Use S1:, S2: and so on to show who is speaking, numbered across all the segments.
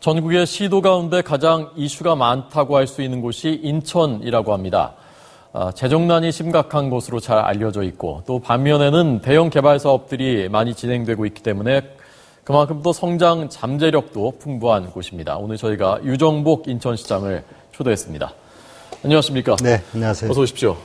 S1: 전국의 시도 가운데 가장 이슈가 많다고 할 수 있는 곳이 인천이라고 합니다. 아, 재정난이 심각한 것으로 잘 알려져 있고 또 반면에는 대형 개발 사업들이 많이 진행되고 있기 때문에 그만큼 또 성장 잠재력도 풍부한 곳입니다. 오늘 저희가 유정복 인천시장을 초대했습니다. 안녕하십니까?
S2: 네, 안녕하세요.
S1: 어서 오십시오.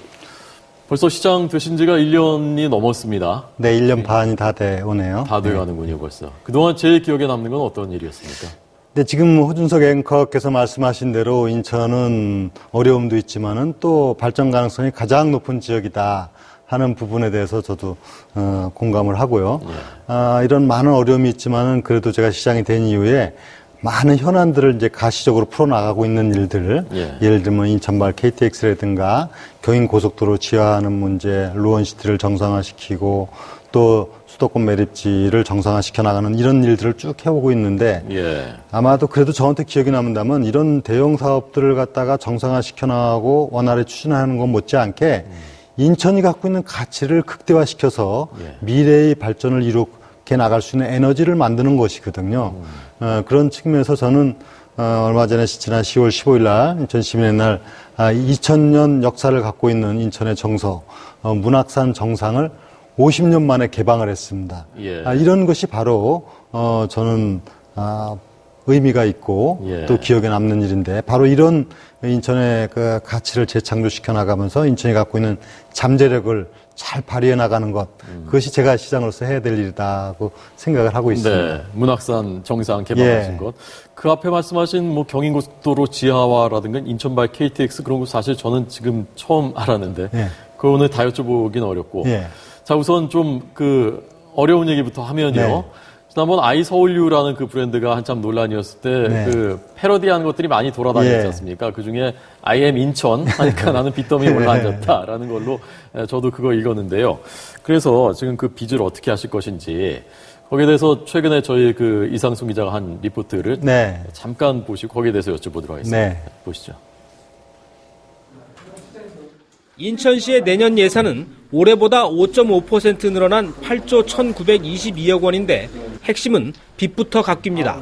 S1: 벌써 시장 되신 지가 1년이 넘었습니다.
S2: 네, 1년 반이 다 돼 오네요.
S1: 다 돼 가는군요, 벌써. 그동안 제일 기억에 남는 건 어떤 일이었습니까?
S2: 네, 지금 호준석 앵커께서 말씀하신 대로 인천은 어려움도 있지만은 또 발전 가능성이 가장 높은 지역이다 하는 부분에 대해서 저도 어, 공감을 하고요. 아, 이런 많은 어려움이 있지만은 그래도 제가 시장이 된 이후에 많은 현안들을 이제 가시적으로 풀어나가고 있는 일들,
S1: 예.
S2: 예를 들면 인천발 KTX라든가 경인 고속도로 지하하는 문제, 루원시티를 정상화시키고 또 수도권 매립지를 정상화시켜 나가는 이런 일들을 쭉 해오고 있는데
S1: 예.
S2: 아마도 그래도 저한테 기억이 남는다면 이런 대형 사업들을 갖다가 정상화시켜 나가고 원활히 추진하는 것 못지않게 인천이 갖고 있는 가치를 극대화시켜서
S1: 예.
S2: 미래의 발전을 이룩해 나갈 수 있는 에너지를 만드는 것이거든요. 어, 그런 측면에서 저는 어, 얼마 전에 지난 10월 15일 날 인천 시민의 날 아, 2000년 역사를 갖고 있는 인천의 정서 어, 문학산 정상을 50년 만에 개방을 했습니다.
S1: 예.
S2: 아, 이런 것이 바로 어, 저는 아, 의미가 있고
S1: 예.
S2: 또 기억에 남는 일인데 바로 이런 인천의 그 가치를 재창조시켜 나가면서 인천이 갖고 있는 잠재력을 잘 발휘해 나가는 것 그것이 제가 시장으로서 해야 될 일이라고 생각을 하고 있습니다.
S1: 네, 문학산 정상 개방하신
S2: 예.
S1: 것. 그 앞에 말씀하신 뭐 경인고속도로 지하화라든가 인천발 KTX 그런 거 사실 저는 지금 처음 알았는데
S2: 예.
S1: 그 오늘 다 여쭤보긴 어렵고.
S2: 예.
S1: 자, 우선 좀 그 어려운 얘기부터 하면요.
S2: 네.
S1: 지난번 아이서울유라는 그 브랜드가 한참 논란이었을 때
S2: 네.
S1: 그 패러디한 것들이 많이 돌아다녔지
S2: 예.
S1: 않습니까? 그 중에 IM 인천 하니까 나는 빚더미에 올라앉았다라는 걸로 에, 저도 그거 읽었는데요. 그래서 지금 그 빚을 어떻게 하실 것인지 거기에 대해서 최근에 저희 그 이상순 기자가 한 리포트를
S2: 네.
S1: 잠깐 보시고 거기에 대해서 여쭤보도록 하겠습니다.
S2: 네.
S1: 보시죠.
S3: 인천시의 내년 예산은 올해보다 5.5% 늘어난 8조 1,922억 원인데 핵심은 빚부터 갚깁니다.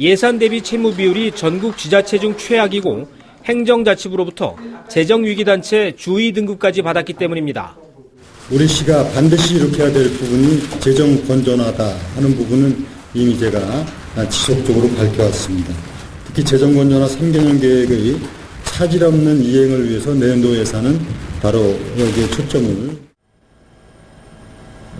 S3: 예산 대비 채무 비율이 전국 지자체 중 최악이고 행정자치부로부터 재정위기단체 주의 등급까지 받았기 때문입니다.
S2: 우리 시가 반드시 이룩해야 될 부분이 재정 건전하다 하는 부분은 이미 제가 지속적으로 밝혀왔습니다. 특히 재정 건전화 3개년 계획의 차질 없는 이행을 위해서 내년도 예산은 바로 여기에 초점을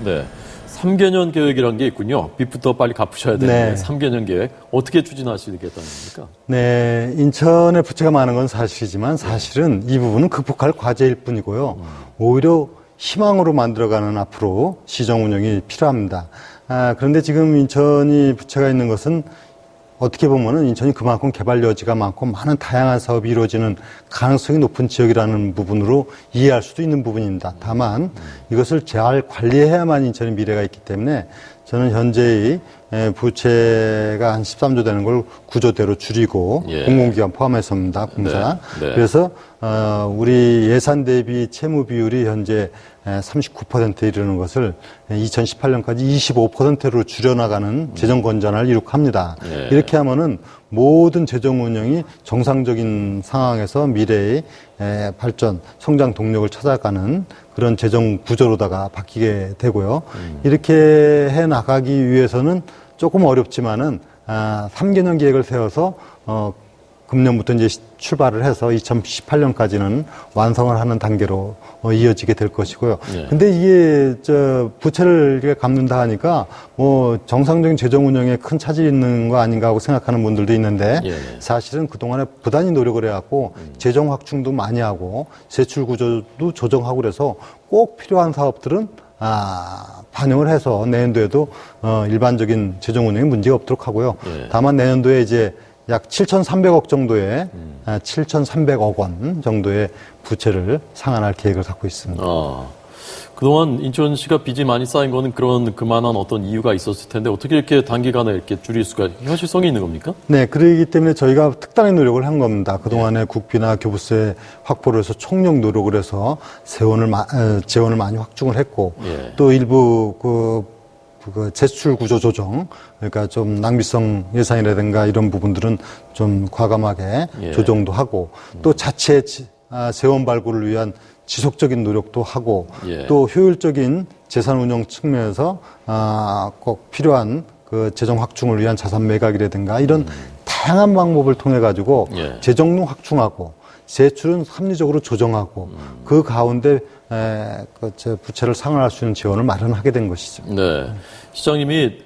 S1: 네. 3개년 계획이란 게 있군요. 빚부터 빨리 갚으셔야 되는데
S2: 네.
S1: 3개년 계획 어떻게 추진하시겠다는 겁니까?
S2: 네, 인천에 부채가 많은 건 사실이지만 사실은 이 부분은 극복할 과제일 뿐이고요. 오히려 희망으로 만들어가는 앞으로 시정 운영이 필요합니다. 아, 그런데 지금 인천이 부채가 있는 것은 어떻게 보면은 인천이 그만큼 개발 여지가 많고 많은 다양한 사업이 이루어지는 가능성이 높은 지역이라는 부분으로 이해할 수도 있는 부분입니다. 다만 이것을 잘 관리해야만 인천의 미래가 있기 때문에 저는 현재의 에, 부채가 한 13조 되는 걸 9조대로 줄이고
S1: 예.
S2: 공공기관 포함해서입니다. 공사.
S1: 네, 네.
S2: 그래서 어, 우리 예산 대비 채무 비율이 현재 39%에 이르는 것을 2018년까지 25%로 줄여나가는 재정 건전화를 이룩합니다.
S1: 예.
S2: 이렇게 하면은 모든 재정 운영이 정상적인 상황에서 미래의 에, 발전, 성장 동력을 찾아가는 그런 재정 구조로다가 바뀌게 되고요. 이렇게 해 나가기 위해서는 조금 어렵지만은 아, 3개년 계획을 세워서 어, 금년부터 이제 시- 출발을 해서 2018년까지는 완성을 하는 단계로 어, 이어지게 될 것이고요.
S1: 예.
S2: 근데 이게 저 부채를 이렇게 갚는다 하니까 뭐 정상적인 재정 운영에 큰 차질이 있는 거 아닌가 하고 생각하는 분들도 있는데
S1: 예.
S2: 사실은 그동안에 부단히 노력을 해갖고 재정 확충도 많이 하고 세출 구조도 조정하고 그래서 꼭 필요한 사업들은 아, 반영을 해서 내년도에도 어, 일반적인 재정 운영에 문제가 없도록 하고요.
S1: 예.
S2: 다만 내년도에 이제 약 7,300억 정도의 아, 7,300억 원 정도의 부채를 상환할 계획을 갖고 있습니다.
S1: 아, 그동안 인천시가 빚이 많이 쌓인 거는 그런 그만한 어떤 이유가 있었을 텐데 어떻게 이렇게 단기간에 이렇게 줄일 수가 현실성이 있는 겁니까?
S2: 네, 그러기 때문에 저희가 특단의 노력을 한 겁니다. 그동안에 국비나 교부세 확보를 해서 총력 노력을 해서 세원을 재원을 많이 확충을 했고
S1: 예.
S2: 또 일부 그그 제출 구조 조정, 그러니까 좀 낭비성 예산이라든가 이런 부분들은 좀 과감하게
S1: 예.
S2: 조정도 하고 또 자체 지- 아, 재원 발굴을 위한 지속적인 노력도 하고
S1: 예.
S2: 또 효율적인 재산 운영 측면에서 아, 꼭 필요한 그 재정 확충을 위한 자산 매각이라든가 이런 다양한 방법을 통해 가지고
S1: 음. 예.
S2: 재정률 확충하고 세출은 합리적으로 조정하고
S1: 음.
S2: 그 가운데 에, 그, 저 부채를 상환할 수 있는 지원을 마련하게 된 것이죠.
S1: 네. 시장님이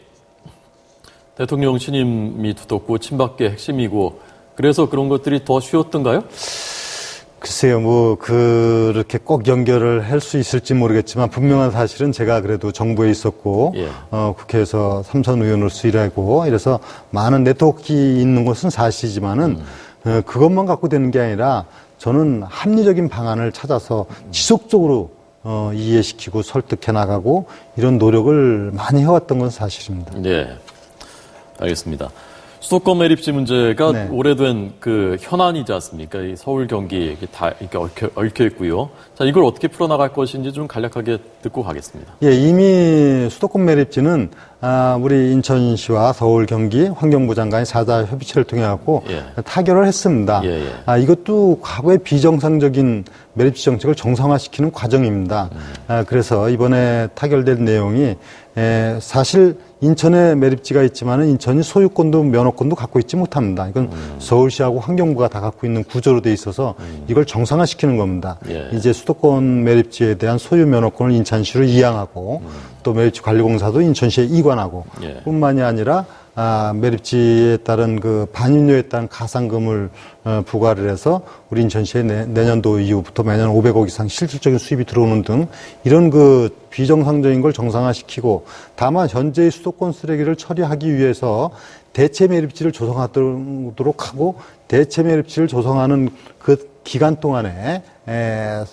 S1: 대통령 신임이 두텁고 친박계 핵심이고 그래서 그런 것들이 더 쉬웠던가요?
S2: 글쎄요, 뭐, 그렇게 꼭 연결을 할 수 있을지 모르겠지만, 분명한 사실은 제가 그래도 정부에 있었고,
S1: 예.
S2: 어, 국회에서 삼선 의원으로 수일하고, 이래서 많은 네트워크 있는 것은 사실이지만은, 어, 그것만 갖고 되는 게 아니라, 저는 합리적인 방안을 찾아서 지속적으로 어, 이해시키고 설득해 나가고, 이런 노력을 많이 해왔던 건 사실입니다.
S1: 네. 알겠습니다. 수도권 매립지 문제가
S2: 네.
S1: 오래된 그 현안이지 않습니까? 이 서울 경기 이렇게 다 이렇게 얽혀, 얽혀 있고요. 자, 이걸 어떻게 풀어나갈 것인지 좀 간략하게 듣고 가겠습니다.
S2: 예, 이미 수도권 매립지는 아, 우리 인천시와 서울, 경기 환경부 장관이 사자 협의체를 통해 갖고
S1: 예.
S2: 타결을 했습니다.
S1: 예, 예.
S2: 아, 이것도 과거의 비정상적인 매립지 정책을 정상화시키는 과정입니다. 아, 그래서 이번에 타결된 내용이 에, 사실 인천에 매립지가 있지만은 인천이 소유권도 면허권도 갖고 있지 못합니다. 이건
S1: 음.
S2: 서울시하고 환경부가 다 갖고 있는 구조로 돼 있어서 이걸 정상화시키는 겁니다.
S1: 예.
S2: 이제 수도권 매립지에 대한 소유 면허권을 인천시로 이양하고 또 매립지 관리공사도 인천시에 이관하고
S1: 예.
S2: 뿐만이 아니라 아, 매립지에 따른 그 반인료에 따른 가상금을 어, 부과를 해서 우리 인천시에 내, 내년도 이후부터 매년 500억 이상 실질적인 수입이 들어오는 등 이런 그 비정상적인 걸 정상화시키고 다만 현재의 수도권 쓰레기를 처리하기 위해서 대체 매립지를 조성하도록 하고 대체 매립지를 조성하는 그 기간 동안에 에,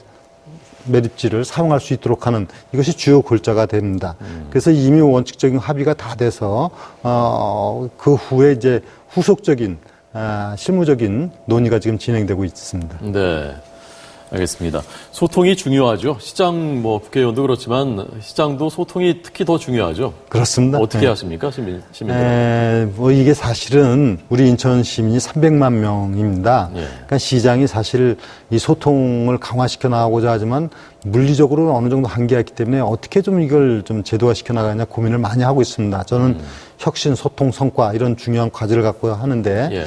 S2: 매립지를 사용할 수 있도록 하는 이것이 주요 골자가 됩니다. 그래서 이미 원칙적인 합의가 다 돼서 어, 그 후에 이제 후속적인 아, 실무적인 논의가 지금 진행되고 있습니다.
S1: 네. 알겠습니다. 소통이 중요하죠. 시장 뭐 국회의원도 그렇지만 시장도 소통이 특히 더 중요하죠.
S2: 그렇습니다.
S1: 어떻게
S2: 네.
S1: 하십니까, 시민, 시민들?
S2: 에, 뭐 이게 사실은 우리 인천 시민이 300만 명입니다.
S1: 예.
S2: 그러니까 시장이 사실 이 소통을 강화시켜 나가고자 하지만 물리적으로 어느 정도 한계가 있기 때문에 어떻게 좀 이걸 좀 제도화시켜 나가냐 고민을 많이 하고 있습니다. 저는
S1: 음.
S2: 혁신, 소통, 성과 이런 중요한 과제를 갖고 하는데
S1: 예.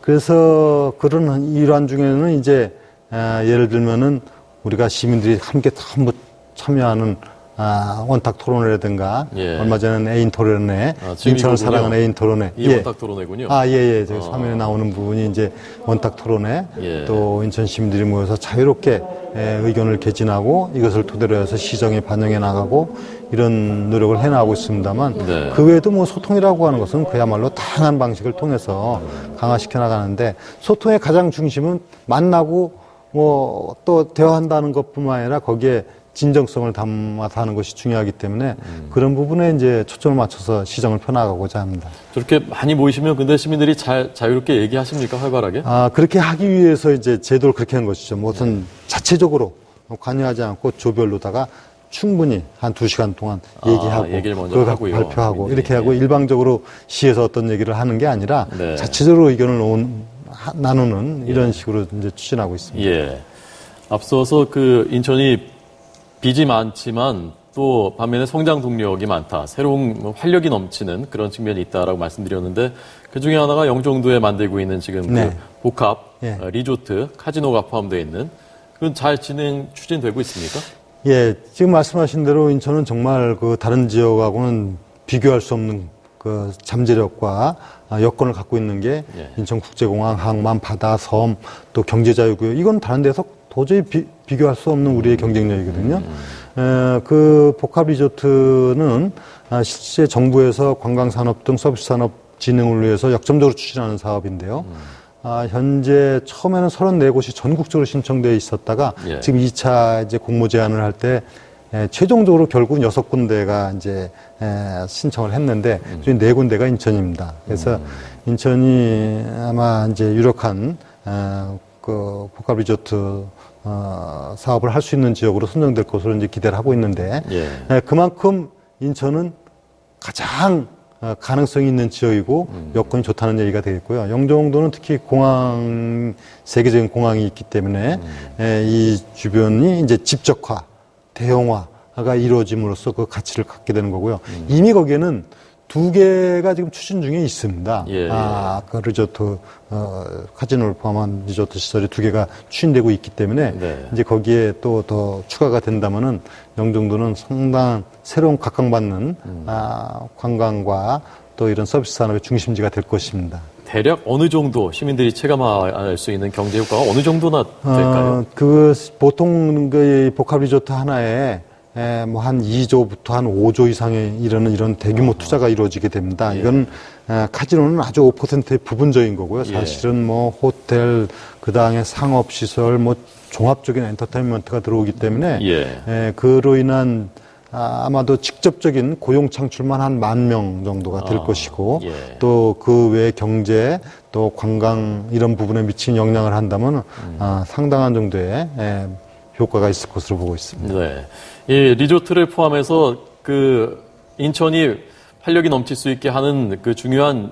S2: 그래서 그런 일환 중에는 이제 아, 예를 들면은 우리가 시민들이 함께 전부 참여하는 아, 원탁 토론회라든가
S1: 예.
S2: 얼마 전에 애인 토론회
S1: 아,
S2: 인천을. 사랑하는 애인 토론회
S1: 이 원탁 토론회군요.
S2: 아, 예, 예. 저기
S1: 어.
S2: 화면에 나오는 부분이 이제 원탁 토론회
S1: 예.
S2: 또 인천 시민들이 모여서 자유롭게 에, 의견을 개진하고 이것을 토대로 해서 시정에 반영해 나가고 이런 노력을 해 나가고 있습니다만
S1: 네.
S2: 그 외에도 뭐 소통이라고 하는 것은 그야말로 다양한 방식을 통해서 강화시켜 나가는데 소통의 가장 중심은 만나고 뭐 또 대화한다는 것뿐만 아니라 거기에 진정성을 담아서 하는 것이 중요하기 때문에
S1: 음.
S2: 그런 부분에 이제 초점을 맞춰서 시정을 펴나가고자 합니다.
S1: 저렇게 많이 모이시면 근데 시민들이 잘, 자유롭게 얘기하십니까, 활발하게?
S2: 아, 그렇게 하기 위해서 이제 제도를 그렇게 한 것이죠. 무슨 자체적으로 관여하지 않고 조별로다가 충분히 한 두 시간 동안
S1: 아,
S2: 얘기하고 그걸
S1: 하고요.
S2: 발표하고
S1: 국민들이.
S2: 이렇게 하고
S1: 예.
S2: 일방적으로 시에서 어떤 얘기를 하는 게 아니라
S1: 네.
S2: 자체적으로 의견을 놓은- 하- 나누는 이런 식으로 이제 추진하고 있습니다.
S1: 예. 앞서서 그 인천이 빚이 많지만 또 반면에 성장 동력이 많다. 새로운 뭐 활력이 넘치는 그런 측면이 있다라고 말씀드렸는데 그 중에 하나가 영종도에 만들고 있는 지금
S2: 네.
S1: 그 복합
S2: 예.
S1: 어, 리조트 카지노가 포함되어 있는 그건 잘 진행 추진되고 있습니까?
S2: 예, 지금 말씀하신 대로 인천은 정말 그 다른 지역하고는 비교할 수 없는 그 잠재력과 아, 여건을 갖고 있는 게
S1: 예.
S2: 인천국제공항, 항만, 바다, 섬, 또 경제자유구역 이건 다른 데서 도저히 비, 교할수 없는 우리의 경쟁력이거든요. 에, 그 복합 리조트는 아, 실제 정부에서 관광산업 등 서비스 산업 진흥을 위해서 역점적으로 추진하는 사업인데요. 아, 현재 처음에는 34곳이 전국적으로 신청돼 있었다가
S1: 예.
S2: 지금 2차 이제 공모 제안을 할때 최종적으로 결국 여섯 군데가 이제 에, 신청을 했는데 그중 네 군데가 인천입니다. 그래서 인천이 아마 이제 유력한 어, 그 복합 리조트 어, 사업을 할 수 있는 지역으로 선정될 것으로 이제 기대를 하고 있는데
S1: 예.
S2: 에, 그만큼 인천은 가장 어, 가능성이 있는 지역이고 여건이 좋다는 얘기가 되겠고요. 영종도는 특히 공항 세계적인 공항이 있기 때문에 에, 이 주변이 이제 집적화, 대형화가 이루어짐으로써 그 가치를 갖게 되는 거고요. 이미 거기에는 두 개가 지금 추진 중에 있습니다.
S1: 예,
S2: 아, 그 리조트 어, 카지노를 포함한 리조트 시설이 두 개가 추진되고 있기 때문에
S1: 네.
S2: 이제 거기에 또 더 추가가 된다면은 영종도는 상당한 새로운 각광받는
S1: 음.
S2: 아, 관광과 또 이런 서비스 산업의 중심지가 될 것입니다.
S1: 대략 어느 정도 시민들이 체감할 수 있는 경제 효과가 어느 정도나 될까요?
S2: 어, 그 보통 그 복합 리조트 하나에 뭐 한 2조부터 한 5조 이상의 이르는 이런 대규모 투자가 이루어지게 됩니다.
S1: 예.
S2: 이건 에, 카지노는 아주 5%의 부분적인 거고요.
S1: 예.
S2: 사실은 뭐 호텔, 그 다음에 상업 시설, 뭐 종합적인 엔터테인먼트가 들어오기 때문에
S1: 예.
S2: 에, 그로 인한 아, 아마도 직접적인 고용 창출만 한 만 명 정도가 될
S1: 아,
S2: 것이고
S1: 예.
S2: 또그 외 경제 또 관광 이런 부분에 미친 영향을 한다면
S1: 음.
S2: 아, 상당한 정도의 에, 효과가 있을 것으로 보고 있습니다.
S1: 네. 이 리조트를 포함해서 그 인천이 활력이 넘칠 수 있게 하는 그 중요한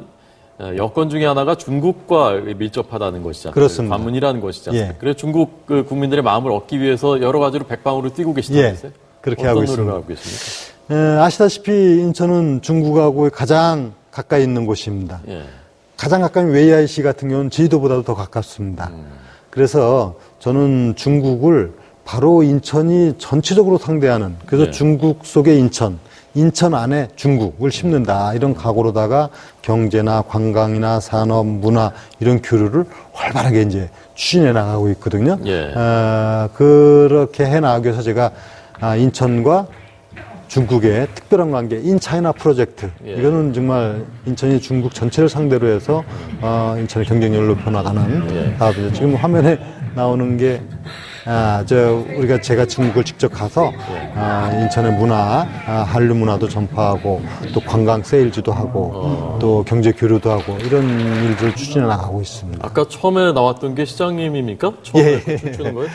S1: 어, 여건 중에 하나가 중국과 밀접하다는 것이잖아요.
S2: 그렇습니다.
S1: 관문이라는 않습니까?
S2: 예.
S1: 그래서 중국 그 국민들의 마음을 얻기 위해서 여러 가지로 백방으로 뛰고 계시다면서요?
S2: 예, 그렇게 하고 있습니다.
S1: 하고 계십니까?
S2: 에, 아시다시피 인천은 중국하고 가장 가까이 있는 곳입니다.
S1: 예.
S2: 가장 가까운 웨이아이시 같은 경우는 제주도보다도 더 가깝습니다.
S1: 음.
S2: 그래서 저는 중국을 바로 인천이 전체적으로 상대하는 그래서
S1: 네.
S2: 중국 속의 인천, 인천 안에 중국을 심는다 이런 각오로다가 경제나 관광이나 산업, 문화 이런 교류를 활발하게 이제 추진해 나가고 있거든요.
S1: 예.
S2: 어, 그렇게 해 나가기 위해서 제가 아, 인천과 중국의 특별한 관계, 인차이나 프로젝트.
S1: 예.
S2: 이거는 정말 인천이 중국 전체를 상대로 해서 어, 인천의 경쟁력을 높여나가는
S1: 예.
S2: 사업이죠. 지금 화면에 나오는 게 아, 저 우리가 제가 중국을 직접 가서 아, 인천의 문화, 아, 한류 문화도 전파하고 또 관광 세일즈도 하고 또 경제 교류도 하고 이런 일들을 추진해 나가고 있습니다.
S1: 아까 처음에 나왔던 게 시장님입니까? 처음에
S2: 예.
S1: 춤추는 거예요?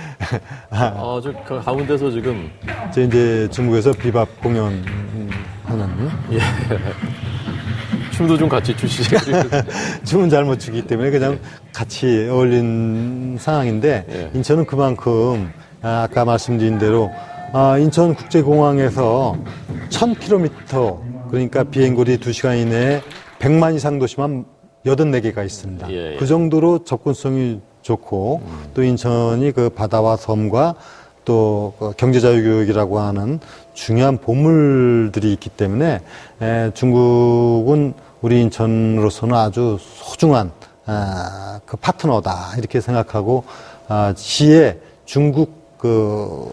S1: 아, 저그 가운데서 지금
S2: 저 이제 중국에서 비밥 공연 하는
S1: 춤도 좀 같이 추시고
S2: 춤은 잘 못 추기 때문에 그냥 같이 어울린 상황인데
S1: 예.
S2: 인천은 그만큼 아, 아까 말씀드린 대로 아, 인천국제공항에서 1000km 그러니까 비행거리 2시간 이내에 100만 이상 도시만 84개가 있습니다.
S1: 예, 예.
S2: 그 정도로 접근성이 좋고 또 인천이 그 바다와 섬과 또그 경제자유교육이라고 하는 중요한 보물들이 있기 때문에 에, 중국은 우리 인천으로서는 아주 소중한 아, 그 파트너다 이렇게 생각하고 아, 시에 중국 그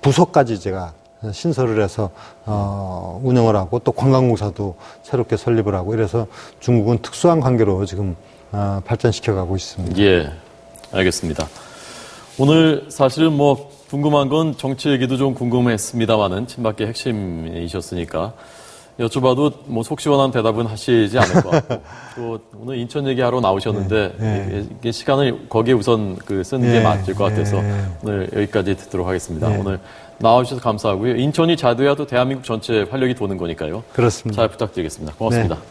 S2: 부서까지 제가 신설을 해서 어, 운영을 하고 또 관광공사도 새롭게 설립을 하고 이래서 중국은 특수한 관계로 지금 어, 발전시켜 가고 있습니다.
S1: 예, 알겠습니다. 오늘 사실은 뭐 궁금한 건 정치 얘기도 좀 궁금했습니다만은 친박계 핵심이셨으니까 여쭤봐도 뭐 속 시원한 대답은 하시지 않을 것 같고 또 오늘 인천 얘기하러 나오셨는데
S2: 네,
S1: 이게- 이게 시간을 거기에 우선 그 쓰는 게
S2: 네,
S1: 맞을 것 같아서
S2: 네.
S1: 오늘 여기까지 듣도록 하겠습니다.
S2: 네.
S1: 오늘 나와주셔서 감사하고요. 인천이 또 대한민국 전체 활력이 도는 거니까요.
S2: 그렇습니다.
S1: 잘 부탁드리겠습니다. 고맙습니다.